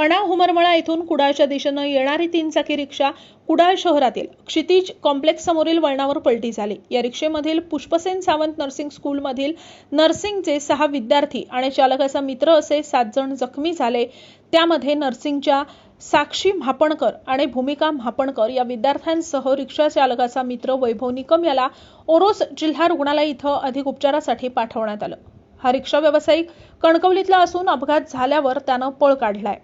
अणा हुमरमळा येथून कुडाळच्या दिशेनं येणारी तीन चाकी रिक्षा कुडाळ शहरातील क्षितिज कॉम्प्लेक्स समोरील वळणावर पलटी झाली. या रिक्षेमधील पुष्पसेन सावंत नर्सिंग स्कूलमधील नर्सिंगचे सहा विद्यार्थी आणि चालकाचा मित्र असे सात जण जखमी झाले. त्यामध्ये नर्सिंगच्या साक्षी म्हापणकर आणि भूमिका म्हापणकर या विद्यार्थ्यांसह रिक्षा चालकाचा मित्र वैभव निकम याला ओरोस जिल्हा रुग्णालय इथं अधिक उपचारासाठी पाठवण्यात आलं. हा रिक्षा व्यावसायिक कणकवलीतला असून अपघात झाल्यावर त्यानं पळ काढलाय.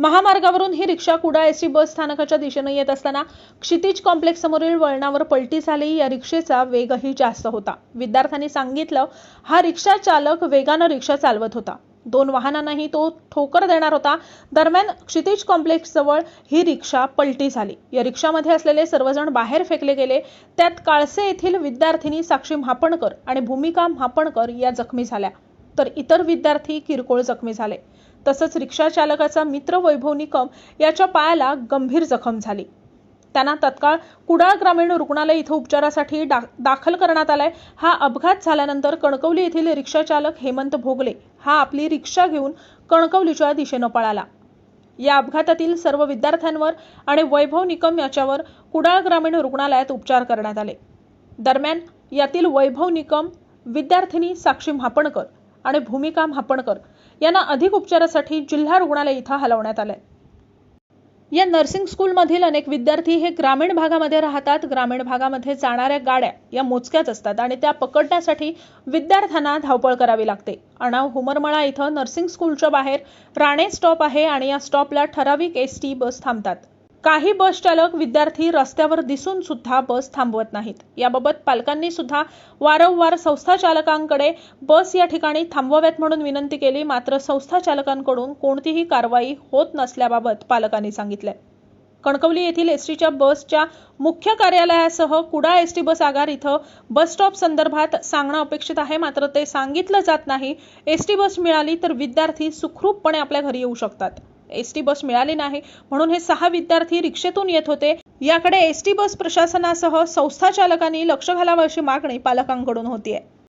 महामार्गावरून ही रिक्षा कुडा एसटी बस स्थानकाच्या दिशेने येत असताना क्षितिज कॉम्प्लेक्स समोरील वळणावर पलटी झाली या रिक्षेचा वेगही जास्त होता. विद्यार्थ्यांनी सांगितलं हा रिक्षा चालक वेगानं रिक्षा चालवत होता. दोन वाहनांनाही तो ठोकर देणार होता. दरम्यान क्षितिज कॉम्प्लेक्स जवळ ही रिक्षा पलटी झाली. या रिक्षामध्ये असलेले सर्वजण बाहेर फेकले गेले. त्यात काळसे येथील विद्यार्थिनी साक्षी म्हापणकर आणि भूमिका म्हापणकर या जखमी झाल्या. तर इतर विद्यार्थी किरकोळ जखमी झाले. तसंच रिक्षा चालकाचा मित्र वैभव निकम याच्या पायाला गंभीर जखम झाली. त्यांना तत्काळ कुडाळ ग्रामीण रुग्णालय इथं उपचारासाठी डा दाखल करण्यात आलाय. हा अपघात झाल्यानंतर कणकवली येथील रिक्षा चालक हेमंत भोगले हा आपली रिक्षा घेऊन कणकवलीच्या दिशेनं पळाला. या अपघातातील सर्व विद्यार्थ्यांवर आणि वैभव निकम याच्यावर कुडाळ ग्रामीण रुग्णालयात उपचार करण्यात आले. दरम्यान यातील वैभव निकम विद्यार्थिनी साक्षी म्हापणकर आणि भूमिका म्हापणकर यांना अधिक उपचारासाठी जिल्हा रुग्णालय इथं हलवण्यात आलंय. या नर्सिंग स्कूलमधील अनेक विद्यार्थी हे ग्रामीण भागामध्ये राहतात. ग्रामीण भागामध्ये जाणाऱ्या गाड्या या मोजक्याच असतात आणि त्या पकडण्यासाठी विद्यार्थ्यांना धावपळ करावी लागते. अणाव हुमरमळा इथं नर्सिंग स्कूलच्या बाहेर राणे स्टॉप आहे आणि या स्टॉपला ठराविक एस टी बस थांबतात. काही बस चालक विद्यार्थी रस्त्यावर दिसून सुद्धा बस थांबवत नाहीत. याबाबत पालकांनी सुद्धा वारंवार संस्था चालकांकडे बस या ठिकाणी थांबवाव्यात म्हणून विनंती केली. मात्र संस्था चालकांकडून कोणतीही कारवाई होत नसल्याबाबत पालकांनी सांगितलंय. कणकवली येथील एसटीच्या बसच्या मुख्य कार्यालयासह कुडाळ एसटी बस आगार इथं बस स्टॉप संदर्भात सांगणं अपेक्षित आहे. मात्र ते सांगितलं जात नाही. एसटी बस मिळाली तर विद्यार्थी सुखरूपपणे आपल्या घरी येऊ शकतात. एसटी बस मिळाली नाही. म्हणून हे सहा विद्यार्थी रिक्षेतून येत होते. याकडे एसटी बस प्रशासनासह संस्था चालकांनी लक्ष घालावं अशी मागणी पालकांकडून होतीये.